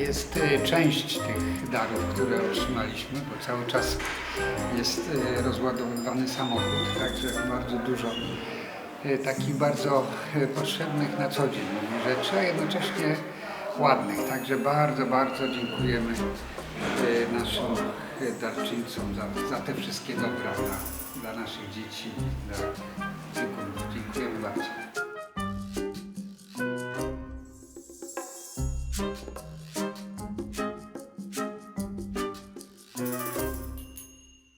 Jest e, część tych darów, które otrzymaliśmy, bo cały czas jest e, rozładowywany samochód, także bardzo dużo e, takich bardzo potrzebnych na co dzień rzeczy, a jednocześnie ładnych. Także bardzo, bardzo dziękujemy naszym darczyńcom za, za te wszystkie dobra dla, dla naszych dzieci. Dla, dziękujemy, dziękujemy bardzo.